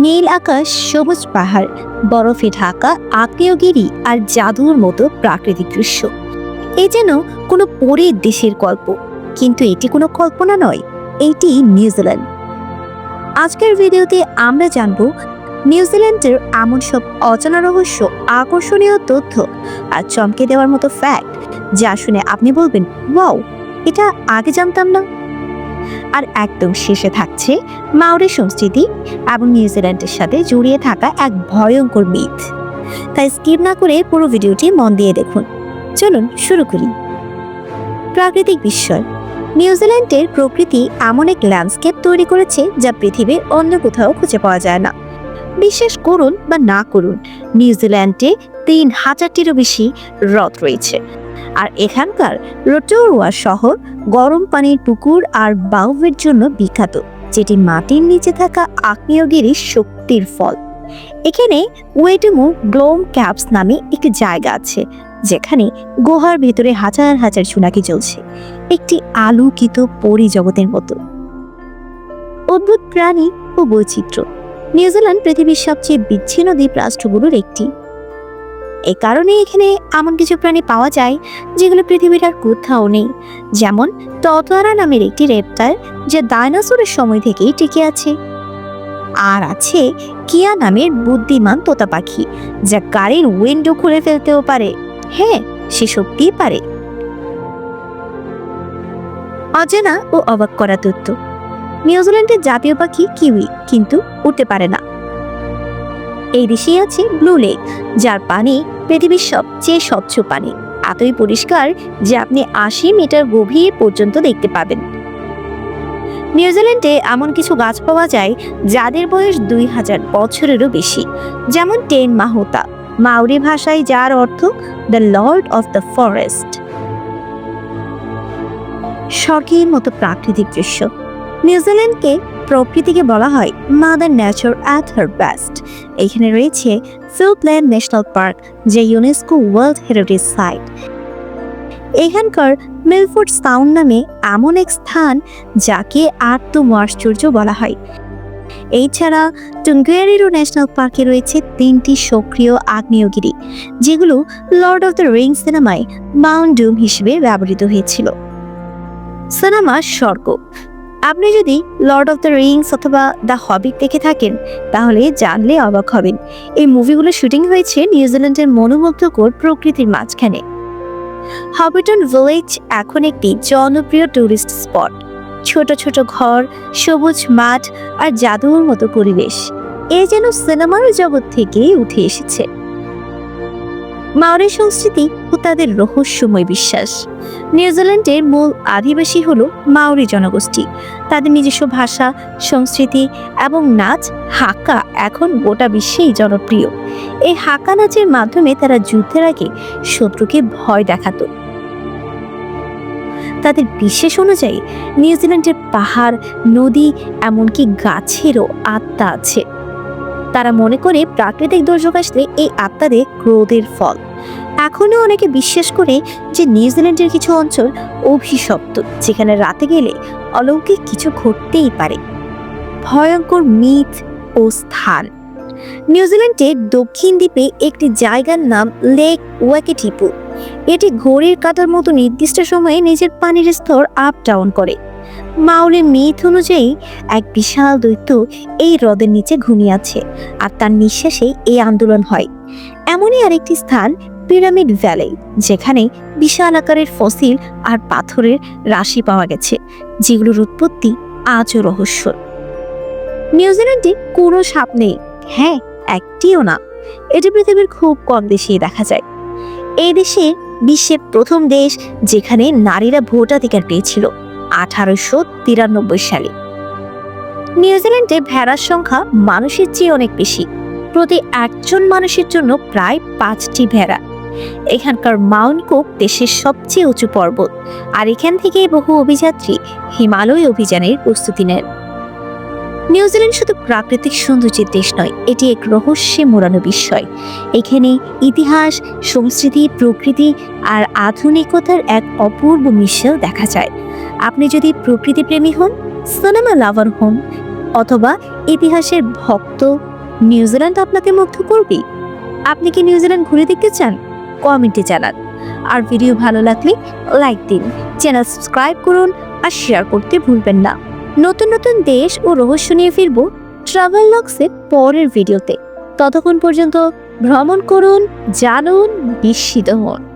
নীল আকাশ, সবুজ পাহাড়, বরফে ঢাকা, আগ্নেয়গিরি আর জাদুর মতো প্রাকৃতিক দৃশ্য। এ যেন কোনো পরের দেশের গল্প, কিন্তু এটি কোনো কল্পনা নয় এইটি নিউজিল্যান্ড। আজকের ভিডিওতে আমরা জানব, নিউজিল্যান্ডের এমন সব অজানা রহস্য, আকর্ষণীয় তথ্য আর চমকে দেওয়ার মতো ফ্যাক্ট যা শুনে আপনি বলবেন ওয়াও এটা আগে জানতাম না। আর একদম শেষে থাকছে মাউরি সংস্কৃতি এবং নিউজিল্যান্ডের সাথে জড়িয়ে থাকা এক ভয়ঙ্কর মিথ। তাই স্কিপ না করে পুরো ভিডিওটি মন দিয়ে দেখুন। চলুন শুরু করি। প্রাকৃতিক বিস্ময়। নিউজিল্যান্ডের প্রকৃতি এমন এক ল্যান্ডস্কেপ তৈরি করেছে যা পৃথিবীর অন্য কোথাও খুঁজে পাওয়া যায় না। বিশ্বাস করুন বা না করুন নিউজিল্যান্ডে তিন হাজারটিরও বেশি হ্রদ রয়েছে। আর এখানকার রোটোরুয়া শহর গরম পানির পুকুর আর বাউভের জন্য বিখ্যাত, যেটি মাটির নিচে থাকা আগ্নেয়গিরির শক্তির ফল। এখানে ওয়েটমু গ্লোম ক্যাপস নামে একটি জায়গা আছে, যেখানে গুহার ভেতরে হাজার হাজার চুনাকি চলছে একটি আলোকিত পরিজগতের মতো। অদ্ভুত প্রাণী ও বৈচিত্র্য। নিউজিল্যান্ড পৃথিবীর সবচেয়ে বিচ্ছিন্ন দ্বীপ রাষ্ট্রগুলোর একটি। এ কারণে এখানে এমন কিছু প্রাণী পাওয়া যায় যেগুলো পৃথিবীর আর কোথাও নেই। যেমন টটোয়ারা নামের একটি রেপটাইল যা ডায়নোসরের সময় থেকেই টিকে আছে। আর আছে কিয়া নামের বুদ্ধিমান তোতা পাখি, যা গাড়ির উইন্ডো খুলে ফেলতেও পারে। হ্যাঁ সে সত্যিই পারে। অজানা ও অবাক করা তথ্য। নিউজিল্যান্ডের জাতীয় পাখি কিউই, কিন্তু উঠতে পারে না। এই দেশেই আছে ব্লু লেক যার পানি পৃথিবীর সবচেয়ে স্বচ্ছ পানি। এতই পরিষ্কার যে আপনি আশি মিটার গভীর পর্যন্ত দেখতে পাবেন। নিউজিল্যান্ডে এমন কিছু গাছ পাওয়া যায় যাদের বয়স দুই হাজার বছরেরও বেশি, যেমন টেন মাহোতা, মাউরি ভাষায় যার অর্থ the lord of the forest স্বর্গের মতো প্রাকৃতিক দৃশ্য। নিউজিল্যান্ডকে প্রকৃতিকে বলা হয় mother nature at her best এখানে রয়েছে ফিল্ডল্যান্ড ন্যাশনাল পার্ক যে ইউনেস্কো ওয়ার্ল্ড হেরিটেজ সাইট এখানকার মিলফোর্ড সাউন্ড নামে এমন এক স্থান যাকে আত্ম আশ্চর্য বলা হয়। এছাড়া টুঙ্গুয়ারিরো ন্যাশনাল পার্কে রয়েছে তিনটি সক্রিয় আগ্নেয়গিরি, যেগুলো লর্ড অফ দ্য রিং সিনেমায় মাউন্ট ডুম হিসেবে ব্যবহৃত হয়েছিল। সিনেমা স্বর্গ। আপনি যদি লর্ড অফ দ্য রিংস অথবা দ্য হবিট দেখে থাকেন, তাহলে জানলে অবাক হবেন। এই মুভিগুলো শুটিং হয়েছে নিউজিল্যান্ডের মনোমুগ্ধকর প্রকৃতির মাঝখানে। হবিটন ভিলেজ এখন একটি জনপ্রিয় টুরিস্ট স্পট ছোট ছোট ঘর, সবুজ মাঠ আর জাদুর মতো পরিবেশ। এ যেন সিনেমার জগৎ থেকেই উঠে এসেছে। মাওরি সংস্কৃতি ও তাদের রহস্যময় বিশ্বাস। নিউজিল্যান্ডের মূল আদিবাসী হলো মাওরি জনগোষ্ঠী। তাদের নিজস্ব ভাষা, সংস্কৃতি এবং নাচ হাক্কা এখন গোটা বিশ্বেই জনপ্রিয়। এই হাক্কা নাচের মাধ্যমে তারা যুদ্ধের আগে শত্রুকে ভয় দেখাতো। তাদের বিশ্বাস অনুযায়ী নিউজিল্যান্ডের পাহাড়, নদী এমনকি গাছেরও আত্মা আছে। তারা মনে করে প্রাকৃতিক দুর্যোগ আসলে এই আত্মাদের ক্রোধের ফল। এখনও অনেকে বিশ্বাস করে যে নিউজিল্যান্ডের কিছু অঞ্চল অভিশপ্ত, যেখানে রাতে গেলে অলৌকিক কিছু ঘটতেই পারে। ভয়ঙ্কর মিথ ও স্থান। নিউজিল্যান্ডের দক্ষিণ দ্বীপে একটি জায়গার নাম লেক ওয়াকেটিপু। এটি ঘড়ির কাটার মতো নির্দিষ্ট সময়ে নিজের পানির স্তর আপ ডাউন করে। মাউরে মিথ অনুযায়ী এক বিশাল দৈত্য এই হ্রদের নিচে ঘুমিয়ে আছে, আর তার নিঃশ্বাসেই এই আন্দোলন হয়। এমনই আরেকটি স্থান, পিরামিড ভ্যালি, যেখানে বিশাল আকারের ফসিল আর পাথরের রাশি পাওয়া গেছে, যেগুলোর উৎপত্তি আজও রহস্য। নিউজিল্যান্ডে কোনো সাপ নেই। হ্যাঁ একটিও না। এটি পৃথিবীর খুব কম দেশেই দেখা যায়। এই দেশে বিশ্বের প্রথম দেশ যেখানে নারীরা ভোটাধিকার পেয়েছিল। আঠারোশো তিরানব্বই সালে। নিউজিল্যান্ডে ভেড়ার সংখ্যা মানুষের চেয়ে অনেক বেশি। প্রতি একজন মানুষের জন্য প্রায় পাঁচটি ভেড়া। এখানকার মাউন্ট কুক দেশের সবচেয়ে উঁচু পর্বত। আর এখান থেকে বহু অভিযাত্রী হিমালয় অভিযানের প্রস্তুতি নেন। নিউজিল্যান্ড শুধু প্রাকৃতিক সৌন্দর্যের দেশ নয়, এটি এক রহস্যে মোড়ানো বিস্ময় এখানে ইতিহাস, সংস্কৃতি, প্রকৃতি আর আধুনিকতার এক অপূর্ব মিশেল দেখা যায়। আপনি যদি প্রকৃতিপ্রেমী হন সিনেমা লাভার হন, অথবা ইতিহাসের ভক্ত নিউজিল্যান্ড আপনাকে মুগ্ধ করবে। আপনি কি নিউজিল্যান্ড ঘুরে দেখতে চান? কমেন্টে জানান। আর ভিডিও ভালো লাগলে লাইক দিন। চ্যানেল সাবস্ক্রাইব করুন আর শেয়ার করতে ভুলবেন না। নতুন নতুন দেশ ও রহস্য নিয়ে ফিরব ট্রাভেল লক্সের পরের ভিডিওতে ততক্ষণ পর্যন্ত ভ্রমণ করুন, জানুন, বিস্মিত হন।